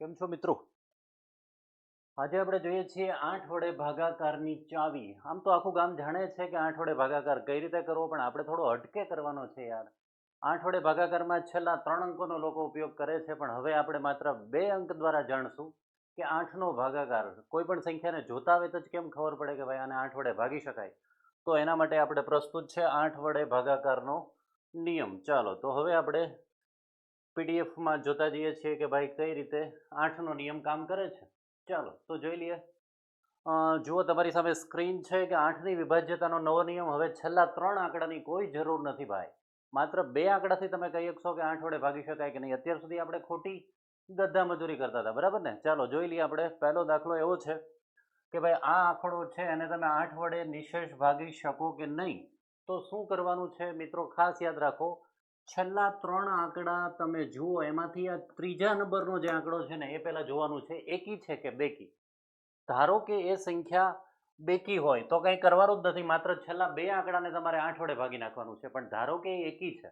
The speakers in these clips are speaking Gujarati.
કેમ છો મિત્રો? આજે આપણે જોઈએ છીએ આઠ વડે ભાગાકારની ચાવી. આમ તો આખું ગામ જાણે છે કે આઠ વડે ભાગાકાર કઈ રીતે કરવો, પણ આપણે થોડો અટકે કરવાનો છે યાર. આઠ વડે ભાગાકારમાં છેલ્લા ત્રણ અંકોનો લોકો ઉપયોગ કરે છે, પણ હવે આપણે માત્ર બે અંક દ્વારા જાણશું કે આઠનો ભાગાકાર. કોઈ પણ સંખ્યાને જોતા આવે તો જ કેમ ખબર પડે કે ભાઈ આને આઠ વડે ભાગી શકાય? તો એના માટે આપણે પ્રસ્તુત છે આઠ વડે ભાગાકારનો નિયમ. ચાલો, તો હવે આપણે પીડીએફમાં જોતા જઈએ છીએ કે ભાઈ કઈ રીતે આઠનો નિયમ કામ કરે છે. ચાલો, તો જોઈ લઈએ. જુઓ તમારી સામે સ્ક્રીન છે કે આઠની વિભાજ્યતાનો નવો નિયમ હવે છેલ્લા ત્રણ આંકડાની કોઈ જરૂર નથી ભાઈ. માત્ર બે આંકડાથી તમે કહી શકશો કે આઠ વડે ભાગી શકાય કે નહીં. અત્યાર સુધી આપણે ખોટી ગધા મજૂરી કરતા હતા, બરાબર ને? ચાલો, જોઈ લઈએ આપણે. પહેલો દાખલો એવો છે કે ભાઈ આ આંકડો છે, એને તમે આઠ વડે નિશેષ ભાગી શકો કે નહીં? તો શું કરવાનું છે? મિત્રો, ખાસ યાદ રાખો છેલ્લા ત્રણ આંકડા તમે જુઓ, એમાંથી આ ત્રીજા નંબરનો જે આંકડો છે ને, એ પહેલાં જોવાનું છે. એકી છે કે બેકી? ધારો કે એ સંખ્યા બેકી હોય, તો કંઈ કરવાનું જ નથી. માત્ર છેલ્લા બે આંકડાને તમારે આઠ વડે ભાગી નાખવાનું છે. પણ ધારો કે એ એકી છે,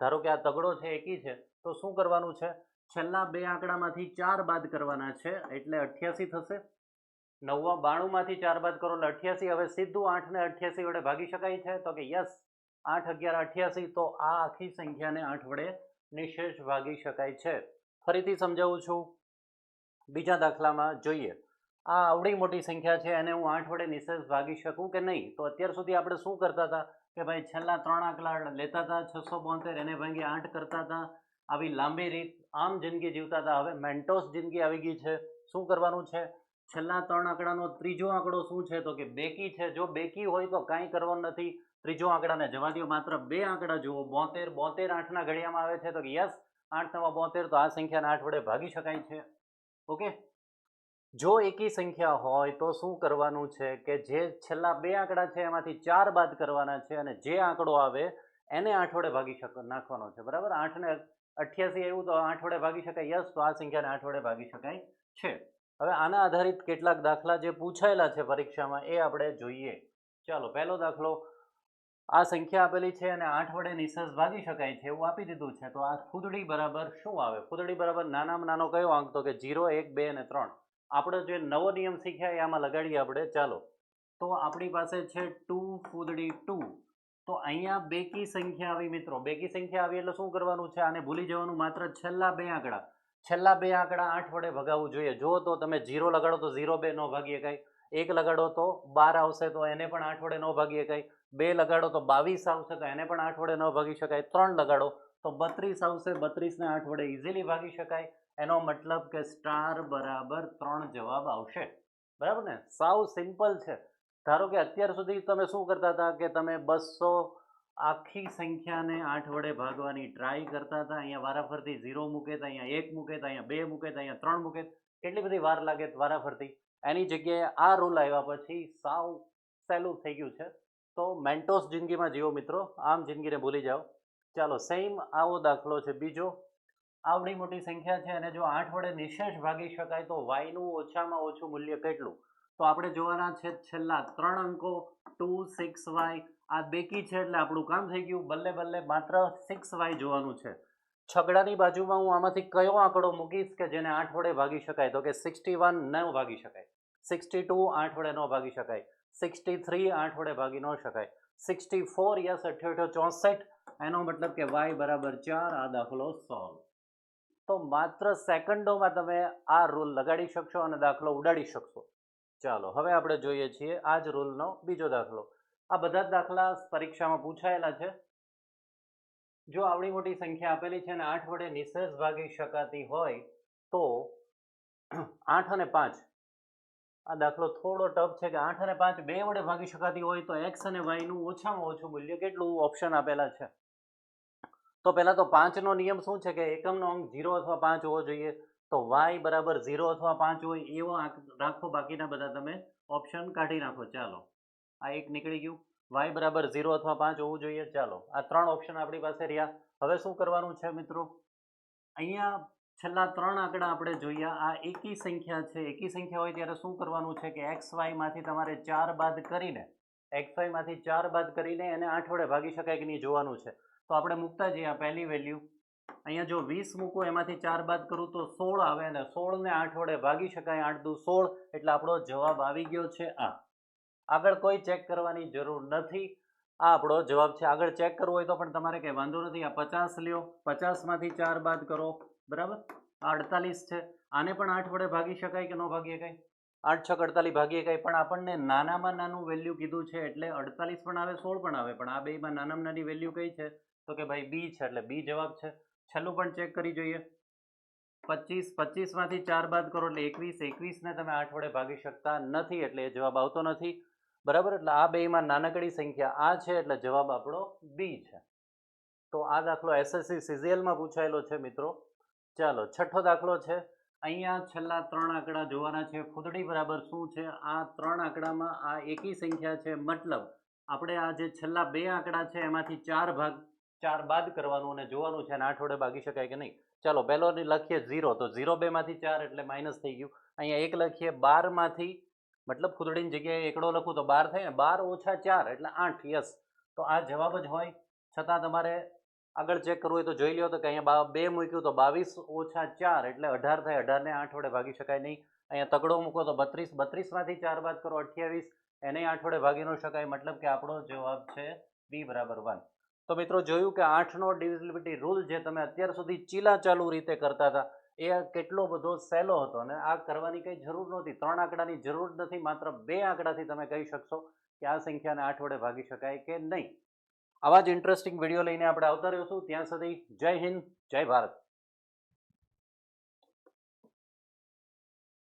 ધારો કે આ તગડો છે, એકી છે, તો શું કરવાનું છે? છેલ્લા બે આંકડામાંથી ચાર બાદ કરવાના છે, એટલે અઠ્યાસી થશે. નવ્વા બાણુંમાંથી ચાર બાદ કરો એટલે અઠ્યાસી. હવે સીધું આઠને અઠ્યાસી વડે ભાગી શકાય છે? તો કે યસ. આઠ અગિયાર અઠ્યાસી તો આ આખી સંખ્યાને આઠ વડે નિશેષ ભાગી શકાય છે. ફરીથી સમજાવું છું. બીજા દાખલામાં જોઈએ. આ આવડી મોટી સંખ્યા છે, એને હું આઠ વડે નિશેષ ભાગી શકું કે નહીં? તો અત્યાર સુધી આપણે શું કરતા હતા? કે ભાઈ છેલ્લા ત્રણ આંકડા લેતા હતા, છસો બોતેર, એને ભાંગી આઠ કરતા હતા. આવી લાંબી રીત, આમ જિંદગી જીવતા હતા. હવે મેન્ટોસ જિંદગી આવી ગઈ છે. શું કરવાનું છે? છેલ્લા ત્રણ આંકડાનો ત્રીજો આંકડો શું છે? તો કે બેકી છે. જો બેકી હોય તો કાંઈ કરવાનું નથી. ત્રીજો આંકડાને જવા દો માત્ર બે આંકડા જુઓ. બોતેર બોતેર આઠના ઘડિયામાં આવે છે. તો કે યસ, આઠ નવા બોતેર, તો આ સંખ્યાને આઠ વડે ભાગી શકાય છે. ઓકે? જો એકી સંખ્યા હોય તો શું કરવાનું છે કે જે છેલ્લા બે આંકડા છે એમાંથી ચાર બાદ કરવાના છે અને જે આંકડો આવે એને આઠ વડે ભાગી શક, નાખવાનો છે. બરાબર? આઠને અઠ્યાસી આવ્યું તો આઠ વડે ભાગી શકાય. યસ, તો આ સંખ્યાને આઠ વડે ભાગી શકાય છે. હવે આના આધારિત કેટલાક દાખલા જે પૂછાયેલા છે પરીક્ષામાં એ આપણે જોઈએ. ચાલો, પહેલો દાખલો. આ સંખ્યા આપેલી છે અને આઠ વડે નિશેષ ભાગી શકાય છે એવું આપી દીધું છે. તો આ ખુદડી બરાબર શું આવે? ખુદડી બરાબર નાનામાં નાનો કયો આંક તો કે જીરો, એક, બે અને ત્રણ. આપણે જે નવો નિયમ શીખ્યા એ આમાં લગાડીએ આપણે. ચાલો. તો આપણી પાસે છે ટુ ફૂદડી ટુ. તો અહીંયા બેકી સંખ્યા આવી મિત્રો. બેકી સંખ્યા આવી એટલે શું કરવાનું છે? આને ભૂલી જવાનું. માત્ર છેલ્લા બે આંકડા. છેલ્લા બે આંકડા આઠ વડે ભગાવવું જોઈએ. જો તો તમે જીરો લગાડો તો ઝીરો બે ન ભાગી શકાય એક લગાડો તો બાર આવશે તો એને પણ આઠ વડે ન ભાગી શકાય બે લગાડો તો બાવીસ આવશે તો એને પણ આઠ વડે ન ભાગી શકાય. ત્રણ લગાડો તો બત્રીસ આવશે, બત્રીસને આઠ વડે ઇઝીલી ભાગી શકાય. એનો મતલબ કે સ્ટાર બરાબર ત્રણ જવાબ આવશે. બરાબર ને? સાવ સિમ્પલ છે. ધારો કે અત્યાર સુધી તમે શું કરતા હતા? કે તમે બસો આખી સંખ્યાને આઠ વડે ભાગવાની ટ્રાય કરતા હતા. અહીંયા વારાફરતી ઝીરો મૂકે તો અહીંયા એક મૂકે તો અહીંયા બે મૂકે તો અહીંયા ત્રણ મૂકે. કેટલી બધી વાર લાગે વારાફરતી? એની જગ્યાએ આ રૂલ આવ્યા પછી સાવ સહેલું થઈ ગયું છે. તો મેન્ટોસ જિંદગીમાં જીવો મિત્રો, આમ જિંદગીને ભૂલી જાઓ. ચાલો સેમ આવો દાખલો છે બીજો. આવડી મોટી સંખ્યા છે અને જો આઠ વડે નિશેષ ભાગી શકાય તો વાયનું ઓછામાં ઓછું મૂલ્ય કેટલું? તો આપણે જોવાના છે છેલ્લા ત્રણ અંકો ટુ સિક્સ વાય આ બેકી છે એટલે આપણું કામ થઈ ગયું. બલ્લે બલ્લે માત્ર સિક્સ વાય જોવાનું છે. છગડાની બાજુમાં હું આમાંથી કયો આંકડો મૂકીશ કે જેને આઠ વડે ભાગી શકાય? તો કે સિક્સટી વન ન ભાગી શકાય. સિક્સટી ટુ આઠ વડે ન ભાગી શકાય. સિક્સટી થ્રી આઠ વડે ભાગી ન શકાય. સિક્સટી ફોર યસ અઠ્યોઠો ચોસઠ. એનો મતલબ કે વાય બરાબર ચાર, આ દાખલો સોલ્વ તો માત્ર સેકન્ડોમાં તમે આ રૂલ લગાડી શકશો અને દાખલો ઉડાડી શકશો. ચાલો, હવે આપણે જોઈએ છીએ આ જ રૂલનો બીજો દાખલો. આ બધા જ દાખલા પરીક્ષામાં પૂછાયેલા છે. જો આવડી મોટી સંખ્યા આપેલી છે અને આઠ વડે નિશેષ ભાગી શકાતી હોય તો આઠ અને પાંચ, આ દાખલો થોડો ટફ છે કે આઠ અને પાંચ બે વડે ભાગી શકાતી હોય તો એક્સ અને વાયનું ઓછામાં ઓછું મૂલ્ય કેટલું? ઓપ્શન આપેલા છે. તો પહેલાં તો પાંચનો નિયમ શું છે કે એકમનો અંક ઝીરો અથવા પાંચ હોવો જોઈએ? તો વાય બરાબર ઝીરો અથવા પાંચ હોય એવો રાખો. બાકીના બધા તમે ઓપ્શન કાઢી નાખો. ચાલો. આ એક નીકળી ગયું. વાય બરાબર ઝીરો અથવા પાંચ હોવું જોઈએ. ચાલો, આ ત્રણ ઓપ્શન આપણી પાસે રહ્યા. હવે શું કરવાનું છે મિત્રો? અહીંયા છેલ્લા ત્રણ આંકડા આપણે જોઈએ આ એકી સંખ્યા છે. એકી સંખ્યા હોય ત્યારે શું કરવાનું છે કે એક્સ વાયમાંથી તમારે ચાર બાદ કરીને એક્સ વાયમાંથી ચાર બાદ કરીને એને આઠ વડે ભાગી શકાય કે નહીં જોવાનું છે. તો આપણે મૂકતા જઈએ પહેલી વેલ્યુ અહીંયા જો વીસ મૂકું, એમાંથી ચાર બાદ કરું તો સોળ આવે અને સોળને આઠ વડે ભાગી શકાય. આઠ દુ સોળ, એટલે આપણો જવાબ આવી ગયો છે આ. આગળ કોઈ ચેક કરવાની જરૂર નથી. આ આપણો જવાબ છે. આગળ ચેક કરવો હોય તો પણ તમારે કંઈ વાંધો નથી. આ પચાસ લ્યો. પચાસમાંથી ચાર બાદ કરો. બરાબર? અડતાલીસ છે. આને પણ આઠ વડે ભાગી શકાય કે ન ભાગી શકાય આઠ છક અડતાલીસ ભાગી શકાય પણ આપણને નાનામાં નાનું વેલ્યુ કીધું છે એટલે અડતાલીસ પણ આવે, સોળ પણ આવે. પણ આ બેમાં નાનામાં નાની વેલ્યુ કઈ છે? તો કે ભાઈ બી છે એટલે બી જવાબ છે. છેલ્લું પણ ચેક કરી જોઈએ. પચીસ, પચીસમાંથી ચાર બાદ કરો એટલે એકવીસ. એકવીસને તમે આઠ વડે ભાગી શકતા નથી એટલે એ જવાબ આવતો નથી. બરાબર? એટલે આ બેમાં નાનકડી સંખ્યા આ છે, એટલે જવાબ આપણો બી છે. તો આ દાખલો એસએસસી સીઝીએલમાં પૂછાયેલો છે મિત્રો. ચાલો, છઠ્ઠો દાખલો છે. અહીંયા છેલ્લા ત્રણ આંકડા જોવાના છે. ફૂદડી બરાબર શું છે? આ ત્રણ આંકડામાં આ એકી સંખ્યા છે. મતલબ આપણે આ જે છેલ્લા બે આંકડા છે, એમાંથી ચાર ભાગ, ચાર બાદ કરવાનું અને જોવાનું છે અને આઠ વડે ભાગી શકાય કે નહીં? ચાલો, પહેલો લખીએ ઝીરો. તો ઝીરો બેમાંથી ચાર એટલે માઇનસ થઈ ગયું. અહીંયા એક લખીએ બારમાંથી મતલબ ખુદડીની જગ્યાએ એકડો લખું તો બાર થાય ને? બાર ઓછા ચાર એટલે આઠ, યસ. તો આ જવાબ જ હોય. છતાં તમારે આગળ ચેક કરવું હોય તો જોઈ લ્યો તો કે અહીંયા બે મૂક્યું તો બાવીસ ઓછા ચાર એટલે અઢાર થાય. અઢારને આઠ વડે ભાગી શકાય નહીં. અહીંયા તગડો મૂકો તો બત્રીસ. બત્રીસમાંથી ચાર બાદ કરો અઠ્યાવીસ. એને આઠ વડે ભાગી ન શકાય. મતલબ કે આપણો જવાબ છે બી બરાબર વન. તો મિત્રો જોયું કે આઠનો ડિવિઝિબિલિટી રૂલ જે તમે અત્યાર સુધી ચીલા ચાલુ રીતે કરતા હતા એ કેટલો બધો સહેલો હતો અને આ કરવાની કંઈ જરૂર નહોતી. ત્રણ આંકડાની જરૂર નથી, માત્ર બે આંકડાથી તમે કહી શકશો કે આ સંખ્યાને આઠ વડે ભાગી શકાય કે નહીં. આવા જ ઇન્ટરેસ્ટિંગ વીડિયો લઈને આપણે આવતા રહીશું. ત્યાં સુધી જય હિન્દ, જય ભારત.